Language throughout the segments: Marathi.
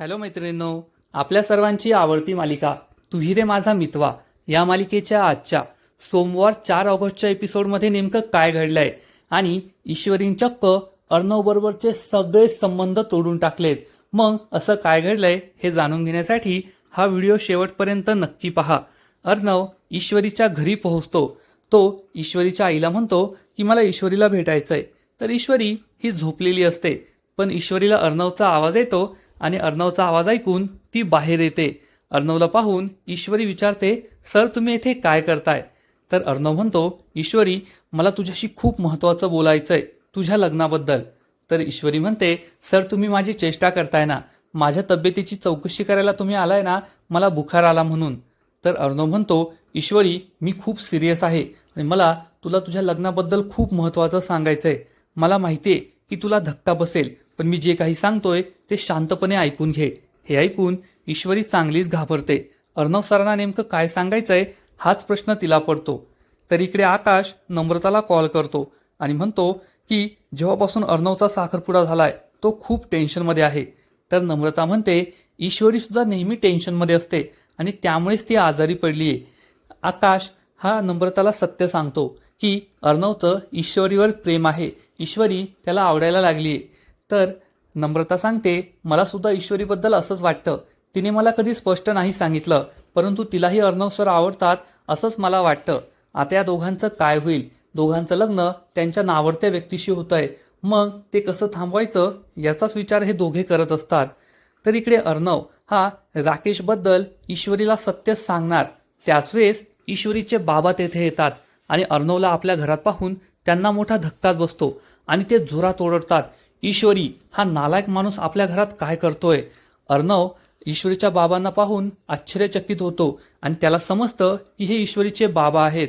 हॅलो मैत्रिणींनो आपल्या सर्वांची आवडती मालिका तुही रे माझा मितवा. या मालिकेच्या आजच्या सोमवार चार ऑगस्टच्या एपिसोडमध्ये नेमकं काय घडलंय आणि ईश्वरीन चक्क अर्णवबरोबरचे सगळे संबंध तोडून टाकलेत. मग असं काय घडलंय हे जाणून घेण्यासाठी हा व्हिडिओ शेवटपर्यंत नक्की पहा. अर्णव ईश्वरीच्या घरी पोहोचतो. तो ईश्वरीच्या आईला म्हणतो की मला ईश्वरीला भेटायचंय. तर ईश्वरी ही झोपलेली असते. पण ईश्वरीला अर्णवचा आवाज येतो आणि अर्णवचा आवाज ऐकून ती बाहेर येते. अर्णवला पाहून ईश्वरी विचारते सर तुम्ही येथे काय करताय? तर अर्णव म्हणतो ईश्वरी मला तुझ्याशी खूप महत्त्वाचं आहे तुझ्या लग्नाबद्दल. तर ईश्वरी म्हणते सर तुम्ही माझी चेष्टा करताय ना माझ्या तब्येतीची चौकशी करायला तुम्ही आलाय ना मला बुखार आला म्हणून. तर अर्णव म्हणतो ईश्वरी मी खूप सिरियस आहे आणि मला तुला तुझ्या लग्नाबद्दल खूप महत्त्वाचं आहे मला माहिती आहे की तुला धक्का बसेल पण मी जे काही सांगतोय ते शांतपणे ऐकून घे. हे ऐकून ईश्वरी चांगलीच घाबरते. अर्णव सरांना नेमकं काय सांगायचंय हाच प्रश्न तिला पडतो. तर इकडे आकाश नम्रताला कॉल करतो आणि म्हणतो की जेव्हापासून अर्णवचा साखरपुडा झालाय तो खूप टेन्शनमध्ये आहे. तर नम्रता म्हणते ईश्वरी सुद्धा नेहमी टेन्शनमध्ये असते आणि त्यामुळेच ती आजारी पडली आहे आकाश हा नम्रताला सत्य सांगतो की अर्णवचं ईश्वरीवर प्रेम आहे. ईश्वरी त्याला आवडायला लागली आहे तर नम्रता सांगते मला सुद्धा ईश्वरीबद्दल असंच वाटतं. तिने मला कधी स्पष्ट नाही सांगितलं परंतु तिलाही अर्णव सर आवडतात असंच मला वाटतं. आता या दोघांचं काय होईल? दोघांचं लग्न त्यांच्या नावडत्या व्यक्तीशी होतंय. मग ते कसं थांबवायचं? याचाच विचार हे दोघे करत असतात. तर इकडे अर्णव हा राकेशबद्दल ईश्वरीला सत्य सांगणार. त्याच वेळेस ईश्वरीचे बाबा तेथे येतात आणि अर्णवला आपल्या घरात पाहून त्यांना मोठा धक्काच बसतो आणि ते जोरात ओरडतात ईश्वरी हा नालायक माणूस आपल्या घरात काय करतोय? अर्णव ईश्वरीच्या बाबांना पाहून आश्चर्यचकित होतो आणि त्याला समजतं की हे ईश्वरीचे बाबा आहेत.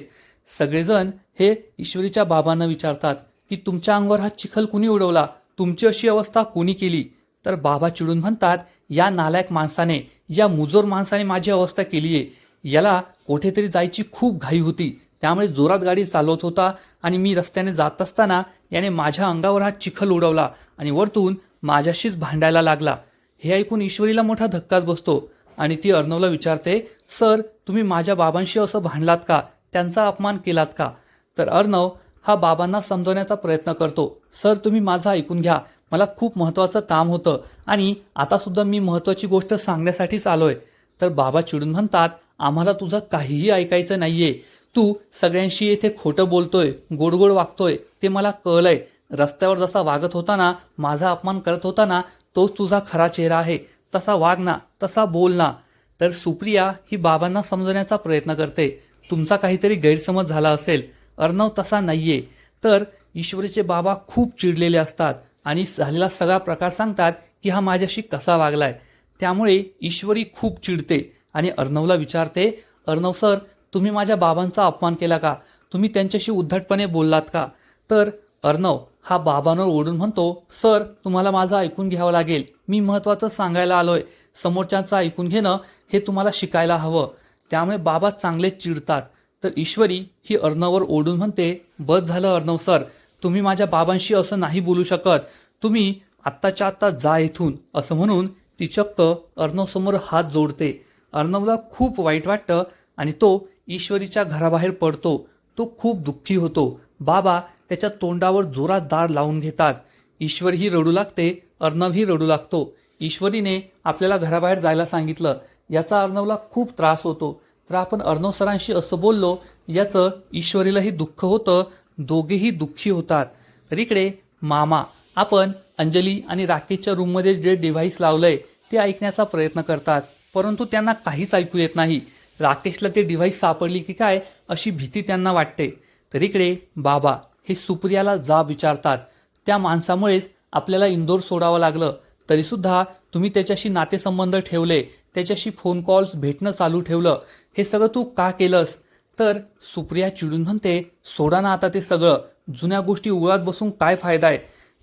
सगळेजण हे ईश्वरीच्या बाबांना विचारतात की तुमच्या अंगावर हा चिखल कुणी उडवला? तुमची अशी अवस्था कुणी केली? तर बाबा चिडून म्हणतात या नालायक माणसाने या मुजोर माणसाने माझी अवस्था केली आहे याला कुठेतरी जायची खूप घाई होती. त्यामुळे जोरात गाडी चालवत होता आणि मी रस्त्याने जात असताना याने माझ्या अंगावर हा चिखल उडवला आणि वरतून माझ्याशीच भांडायला लागला. हे ऐकून ईश्वरीला मोठा धक्काच बसतो आणि ती अर्णवला विचारते सर तुम्ही माझ्या बाबांशी असं भांडलात का? त्यांचा अपमान केलात का? तर अर्णव हा बाबांना समजवण्याचा प्रयत्न करतो सर तुम्ही माझं ऐकून घ्या. मला खूप महत्त्वाचं काम होतं आणि आतासुद्धा मी महत्त्वाची गोष्ट सांगण्यासाठीच आलो आहे तर बाबा चिडून म्हणतात आम्हाला तुझं काहीही ऐकायचं नाही आहे तू सगळ्यांशी येथे खोटं बोलतोय गोडगोड वागतोय ते मला कळलंय. रस्त्यावर जसा वागत होता ना माझा अपमान करत होता ना तोच तुझा खरा चेहरा आहे. तसा वाग ना तसा बोल ना. तर सुप्रिया ही बाबांना समजवण्याचा प्रयत्न करते. तुमचा काहीतरी गैरसमज झाला असेल. अर्णव तसा नाहीये. तर ईश्वरीचे बाबा खूप चिडलेले असतात आणि झालेला सगळा प्रकार सांगतात की हा माझ्याशी कसा वागलाय. त्यामुळे ईश्वरी खूप चिडते आणि अर्णवला विचारते अर्णव सर तुम्ही माझ्या बाबांचा अपमान केला का? तुम्ही त्यांच्याशी उद्धटपणे बोललात का? तर अर्णव हा बाबांवर ओढून म्हणतो सर तुम्हाला माझं ऐकून घ्यावं लागेल. मी महत्त्वाचं सांगायला आलोय. समोरच्यांचं ऐकून घेणं हे तुम्हाला शिकायला हवं. त्यामुळे बाबा चांगले चिडतात. तर ईश्वरी ही अर्णववर ओढून म्हणते बस झालं अर्णव सर. तुम्ही माझ्या बाबांशी असं नाही बोलू शकत. तुम्ही आत्ताच्या आत्ता जा इथून. असं म्हणून ती चक्क अर्णवसमोर हात जोडते. अर्णवला खूप वाईट वाटतं आणि तो ईश्वरीच्या घराबाहेर पडतो तो खूप दुःखी होतो. बाबा त्याच्या तोंडावर जोरात दार लावून घेतात. ईश्वरही रडू लागते अर्णवही रडू लागतो. ईश्वरीने आपल्याला घराबाहेर जायला सांगितलं. याचा अर्णवला खूप त्रास होतो. तर आपण अर्णव सरांशी असं बोललो याचं ईश्वरीलाही दुःख होतं दोघेही दुःखी होतात. तर इकडे मामा आपण अंजली आणि राकेशच्या रूममध्ये जे डिव्हाइस लावलंय ते ऐकण्याचा प्रयत्न करतात. परंतु त्यांना काहीच ऐकू येत नाही. राकेशला ते डिव्हाइस सापडली की काय अशी भीती त्यांना वाटते. तर इकडे बाबा हे सुप्रियाला जाब विचारतात. त्या माणसामुळेच आपल्याला इंदोर सोडावं लागलं. तरीसुद्धा तुम्ही त्याच्याशी नातेसंबंध ठेवले त्याच्याशी फोन कॉल्स भेटणं चालू ठेवलं. हे सगळं तू का केलंस? तर सुप्रिया चिडून म्हणते सोडा ना आता ते सगळं. जुन्या गोष्टी उळात बसून काय फायदा आहे?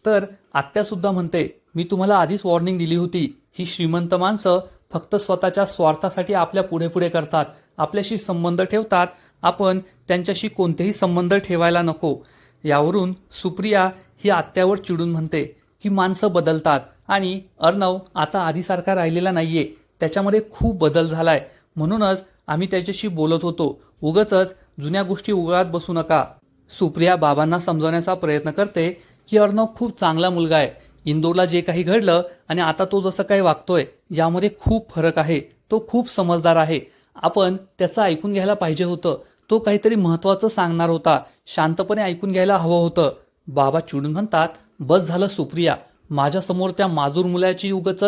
तर आत्यासुद्धा म्हणते मी तुम्हाला आधीच वॉर्निंग दिली होती. ही श्रीमंत माणसं फक्त स्वतःच्या स्वार्थासाठी आपल्या पुढे पुढे करतात आपल्याशी संबंध ठेवतात आपण त्यांच्याशी कोणतेही संबंध ठेवायला नको. यावरून सुप्रिया ही आत्यावर चिडून म्हणते की माणसं बदलतात आणि अर्णव आता आधीसारखा राहिलेला नाहीये त्याच्यामध्ये खूप बदल झालाय. म्हणूनच आम्ही त्याच्याशी बोलत होतो. उगच जुन्या गोष्टी उगाळत बसू नका. सुप्रिया बाबांना समजवण्याचा प्रयत्न करते की अर्णव खूप चांगला मुलगा आहे. इंदोरला जे काही घडलं आणि आता तो जसं काही वागतोय यामध्ये खूप फरक आहे. तो खूप समजदार आहे. आपण त्याचं ऐकून घ्यायला पाहिजे होतं. तो काहीतरी महत्वाचं सांगणार होता. शांतपणे ऐकून घ्यायला हवं होतं. बाबा चिडून म्हणतात बस झालं सुप्रिया. माझ्यासमोर त्या माजूर मुलाची उगच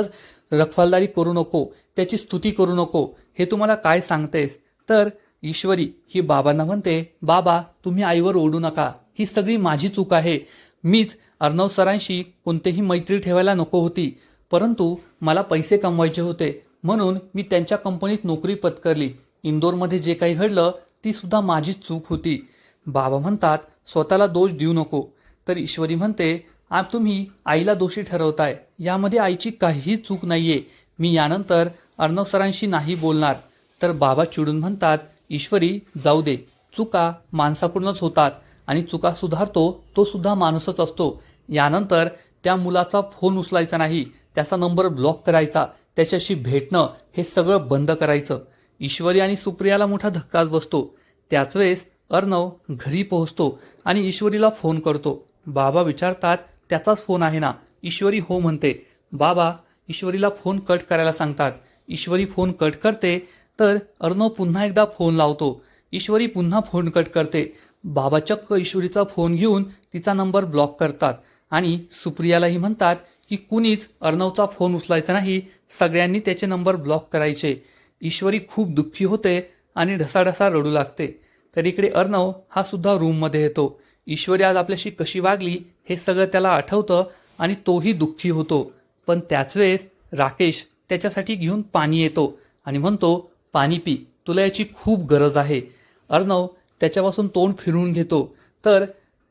रखवालदारी करू नको. त्याची स्तुती करू नको. हे तुम्हाला काय सांगतेस? तर ईश्वरी ही बाबांना म्हणते बाबा तुम्ही आईवर ओढू नका. ही सगळी माझी चूक आहे. मीच अर्णव सरांशी कोणतेही मैत्री ठेवायला नको होती परंतु मला पैसे कमवायचे होते म्हणून मी त्यांच्या कंपनीत नोकरी पत्करली. इंदोरमध्ये जे काही घडलं ती सुद्धा माझीच चूक होती. बाबा म्हणतात स्वतःला दोष देऊ नको. तर ईश्वरी म्हणते आ तुम्ही आईला दोषी ठरवताय. यामध्ये आईची काहीही चूक नाहीये. मी यानंतर अर्णव सरांशी नाही बोलणार. तर बाबा चिडून म्हणतात ईश्वरी जाऊ दे. चुका माणसाकडूनच होतात. आणि चुका सुधारतो तो सुद्धा माणूसच असतो. यानंतर त्या मुलाचा फोन उचलायचा नाही त्याचा नंबर ब्लॉक करायचा त्याच्याशी भेटणं हे सगळं बंद करायचं. ईश्वरी आणि सुप्रियाला मोठा धक्काच बसतो. त्याच वेळेस अर्णव घरी पोहोचतो आणि ईश्वरीला फोन करतो. बाबा विचारतात त्याचाच फोन आहे ना? ईश्वरी हो म्हणते. बाबा ईश्वरीला फोन कट करायला सांगतात. ईश्वरी फोन कट करते तर अर्णव पुन्हा एकदा फोन लावतो. ईश्वरी पुन्हा फोन कट करते. बाबा चक्क ईश्वरीचा फोन घेऊन तिचा नंबर ब्लॉक करतात आणि सुप्रियालाही म्हणतात की कुणीच अर्णवचा फोन उचलायचा नाही सगळ्यांनी त्याचे नंबर ब्लॉक करायचे. ईश्वरी खूप दुःखी होते आणि ढसाढसा रडू लागते. तर इकडे अर्णव हा सुद्धा रूममध्ये येतो. ईश्वरी आज आपल्याशी कशी वागली हे सगळं त्याला आठवतं आणि तोही दुःखी होतो. पण त्याच वेळेस राकेश त्याच्यासाठी घेऊन पाणी येतो आणि म्हणतो पाणी पी तुला याची खूप गरज आहे. अर्णव त्याच्यापासून तोंड फिरून घेतो. तर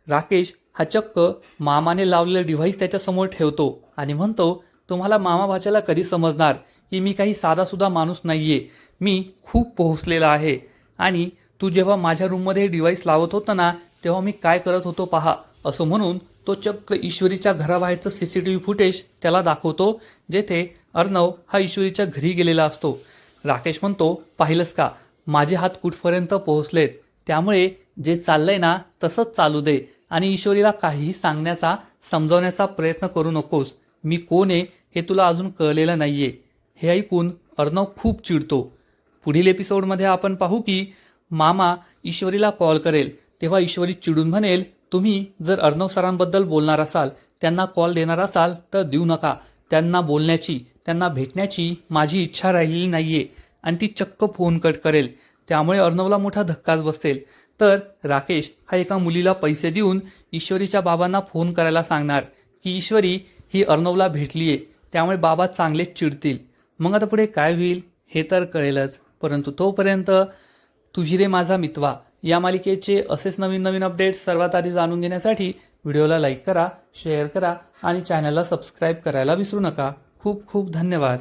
राकेश हा चक्क मामाने लावलेलं डिव्हाइस त्याच्यासमोर ठेवतो आणि म्हणतो तुम्हाला मामा भाच्याला कधी समजणार की मी काही साधासुद्धा माणूस नाही आहे मी खूप पोहोचलेला आहे. आणि तू जेव्हा माझ्या रूममध्ये हे डिव्हाइस लावत होता ना तेव्हा मी काय करत होतो पहा. असं म्हणून तो चक्क ईश्वरीच्या घराबाहेरचं C C T V footage त्याला दाखवतो जेथे अर्णव हा ईश्वरीच्या घरी गेलेला असतो. राकेश म्हणतो पाहिलंस का? माझे हात कुठपर्यंत पोहोचलेत? त्यामुळे जे चाललंय ना तसंच चालू दे. आणि ईश्वरीला काहीही सांगण्याचा समजवण्याचा प्रयत्न करू नकोस. मी कोण आहे हे तुला अजून कळलेलं नाहीये. हे ऐकून अर्णव खूप चिडतो. पुढील एपिसोडमध्ये आपण पाहू की मामा ईश्वरीला कॉल करेल. तेव्हा ईश्वरी चिडून म्हणेल तुम्ही जर अर्णव सरांबद्दल बोलणार असाल त्यांना कॉल देणार असाल तर देऊ नका. त्यांना बोलण्याची त्यांना भेटण्याची माझी इच्छा राहिलेली नाहीये. आणि ती चक्क फोन कट करेल. त्यामुळे अर्णवला मोठा धक्काच बसेल. तर राकेश हा एका मुलीला पैसे देऊन ईश्वरीच्या बाबांना फोन करायला सांगणार की ईश्वरी ही अर्णवला आहे त्यामुळे बाबा चांगलेच चिडतील. मग आता पुढे काय होईल हे तर कळेलच. परंतु तोपर्यंत तुझी रे माझा मितवा. या मालिकेचे असेच नवीन नवीन अपडेट्स सर्वात आधी जाणून घेण्यासाठी व्हिडिओला लाईक करा शेअर करा आणि चॅनलला सबस्क्राईब करायला विसरू नका. खूप खूप धन्यवाद.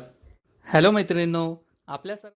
हॅलो मैत्रिणींनो आपल्या सर